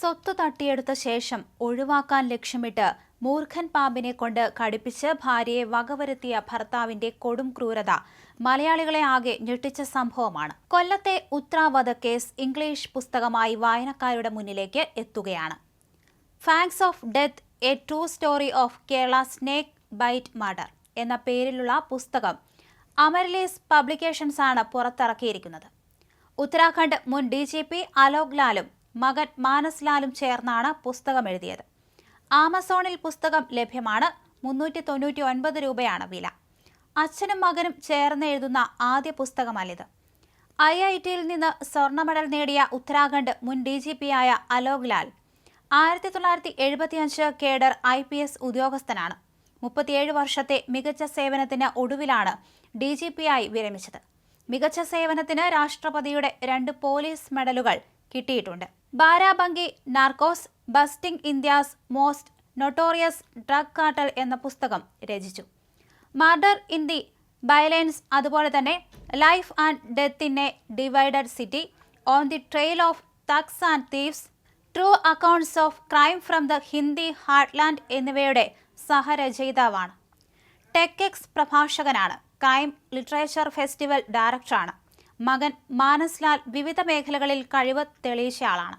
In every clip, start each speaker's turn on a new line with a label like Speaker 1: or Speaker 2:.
Speaker 1: സ്വത്ത് തട്ടിയെടുത്ത ശേഷം ഒഴിവാക്കാൻ ലക്ഷ്യമിട്ട് മൂർഖൻ പാമ്പിനെ കൊണ്ട് കടിപ്പിച്ച് ഭാര്യയെ വകവരുത്തിയ ഭർത്താവിന്റെ കൊടും ക്രൂരത മലയാളികളെ ആകെ ഞെട്ടിച്ച സംഭവമാണ്. കൊല്ലത്തെ ഉത്രാവത കേസ് ഇംഗ്ലീഷ് പുസ്തകമായി വായനക്കാരുടെ മുന്നിലേക്ക് എത്തുകയാണ്. Fangs of death a true story of Kerala snake bite murder എന്ന പേരിലുള്ള പുസ്തകം അമരലീസ് പബ്ലിക്കേഷൻസ് ആണ് പുറത്തിറക്കിയിരിക്കുന്നത്. ഉത്തരാഖണ്ഡ് മുൻ ഡി ജി പി അലോക് ലാലും മകൻ മാനസ്ലാലും ചേർന്നാണ് പുസ്തകം എഴുതിയത് ആമസോണിൽ പുസ്തകം ലഭ്യമാണ്. മുന്നൂറ്റി തൊണ്ണൂറ്റി ഒൻപത് രൂപയാണ് വില. അച്ഛനും മകനും ചേർന്ന് എഴുതുന്ന ആദ്യ പുസ്തകമാണിത്. ഐ ഐ ടിയിൽ നിന്ന് സ്വർണ മെഡൽ നേടിയ ഉത്തരാഖണ്ഡ് മുൻ ഡി ജി പി ആയ അലോക് ലാൽ. ആയിരത്തി തൊള്ളായിരത്തി എഴുപത്തിയഞ്ച് കേഡർ ഐ പി എസ് ഉദ്യോഗസ്ഥനാണ്. മുപ്പത്തിയേഴ് വർഷത്തെ മികച്ച സേവനത്തിന് ഒടുവിലാണ് ഡി ജി പി ആയി വിരമിച്ചത്. മികച്ച സേവനത്തിന് രാഷ്ട്രപതിയുടെ രണ്ട് പോലീസ് മെഡലുകൾ കിട്ടിയിട്ടുണ്ട്. Barabanki narcos busting India's most notorious drug cartel എന്ന പുസ്തകം രചിച്ചു. മർഡർ ഇൻ ദി ബയലൻസ് അതുപോലെ തന്നെ life and death in a divided city on the trail of thugs and thieves true accounts of crime from the Hindi heartland എന്നിവയുടെ സഹരചയിതാവാണ്. TEDx പ്രഭാഷകനാണ്. Crime literature festival ഡയറക്ടറാണ്. മകൻ മാനസ്ലാൽ വിവിധ മേഖലകളിൽ കഴിവ് തെളിയിച്ചയാളാണ്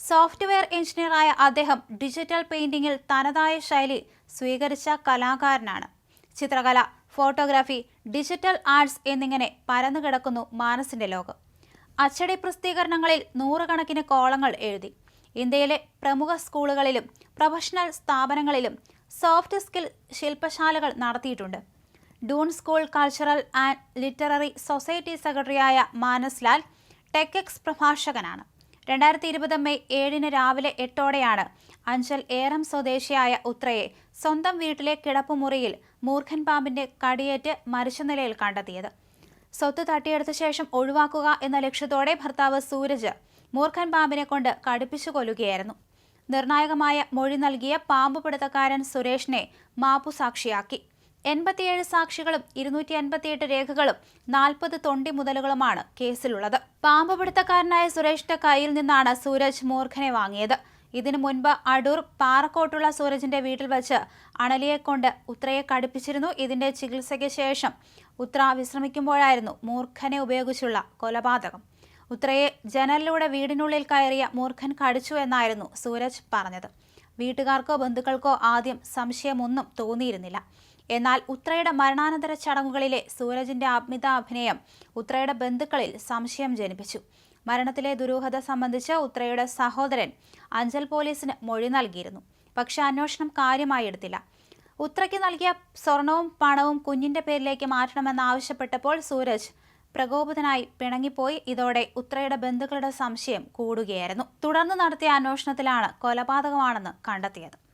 Speaker 1: സോഫ്റ്റ്വെയർ എഞ്ചിനീയറായ അദ്ദേഹം ഡിജിറ്റൽ പെയിന്റിംഗിൽ തനതായ ശൈലി സ്വീകരിച്ച കലാകാരനാണ്. ചിത്രകല ഫോട്ടോഗ്രാഫി ഡിജിറ്റൽ ആർട്സ് എന്നിങ്ങനെ പരന്നു കിടക്കുന്നു മാനസിന്റെ ലോകം. അച്ചടി പ്രസിദ്ധീകരണങ്ങളിൽ നൂറുകണക്കിന് കോളങ്ങൾ എഴുതി. ഇന്ത്യയിലെ പ്രമുഖ സ്കൂളുകളിലും പ്രൊഫഷണൽ സ്ഥാപനങ്ങളിലും സോഫ്റ്റ് സ്കിൽ ശില്പശാലകൾ നടത്തിയിട്ടുണ്ട്. Doon school cultural and literary society സെക്രട്ടറിയായ മാനസ് ലാൽ ടെക് പ്രഭാഷകനാണ്. രണ്ടായിരത്തി ഇരുപത് മെയ് ഏഴിന് രാവിലെ എട്ടോടെയാണ് അഞ്ചൽ ഏറം സ്വദേശിയായ ഉത്രയെ സ്വന്തം വീട്ടിലെ കിടപ്പുമുറിയിൽ മൂർഖൻ പാമ്പിന്റെ കടിയേറ്റ് മരിച്ച നിലയിൽ കണ്ടെത്തിയത്. സ്വത്ത് തട്ടിയെടുത്ത ശേഷം ഒഴിവാക്കുക എന്ന ലക്ഷ്യത്തോടെ ഭർത്താവ് സൂരജ് മൂർഖൻ പാമ്പിനെ കൊണ്ട് കടുപ്പിച്ചു കൊല്ലുകയായിരുന്നു. നിർണായകമായ മൊഴി നൽകിയ പാമ്പ് പിടുത്തക്കാരൻ സുരേഷിനെ മാപ്പു സാക്ഷിയാക്കി എൺപത്തിയേഴ് സാക്ഷികളും ഇരുന്നൂറ്റി അൻപത്തിയെട്ട് രേഖകളും നാൽപ്പത് തൊണ്ടി മുതലുകളുമാണ് കേസിലുള്ളത്. പാമ്പ് പിടുത്തക്കാരനായ സുരേഷിന്റെ കയ്യിൽ നിന്നാണ് സൂരജ് മൂർഖനെ വാങ്ങിയത്. ഇതിനു മുൻപ് അടൂർ പാറക്കോട്ടുള്ള സൂരജിന്റെ വീട്ടിൽ വച്ച് അണലിയെ കൊണ്ട് ഉത്രയെ കടുപ്പിച്ചിരുന്നു. ഇതിന്റെ ചികിത്സയ്ക്ക് ശേഷം ഉത്ര വിശ്രമിക്കുമ്പോഴായിരുന്നു മൂർഖനെ ഉപയോഗിച്ചുള്ള കൊലപാതകം. ഉത്രയെ ജനലിലൂടെ വീടിനുള്ളിൽ കയറിയ മൂർഖൻ കടിച്ചു എന്നായിരുന്നു സൂരജ് പറഞ്ഞത്. വീട്ടുകാർക്കോ ബന്ധുക്കൾക്കോ ആദ്യം സംശയമൊന്നും തോന്നിയിരുന്നില്ല. എന്നാൽ ഉത്രയുടെ മരണാനന്തര ചടങ്ങുകളിലെ സൂരജിന്റെ ആത്മിത അഭിനയം ഉത്രയുടെ ബന്ധുക്കളിൽ സംശയം ജനിപ്പിച്ചു. മരണത്തിലെ ദുരൂഹത സംബന്ധിച്ച് ഉത്രയുടെ സഹോദരൻ അഞ്ചൽ പോലീസിന് മൊഴി നൽകിയിരുന്നു. പക്ഷെ അന്വേഷണം കാര്യമായി എടുത്തില്ല. ഉത്രയ്ക്ക് നൽകിയ സ്വർണവും പണവും കുഞ്ഞിന്റെ പേരിലേക്ക് മാറ്റണമെന്നാവശ്യപ്പെട്ടപ്പോൾ സൂരജ് പ്രകോപിതനായി പിണങ്ങിപ്പോയി. ഇതോടെ ഉത്രയുടെ ബന്ധുക്കളുടെ സംശയം കൂടുകയായിരുന്നു. തുടർന്ന് നടത്തിയ അന്വേഷണത്തിലാണ് കൊലപാതകമാണെന്ന് കണ്ടെത്തിയത്.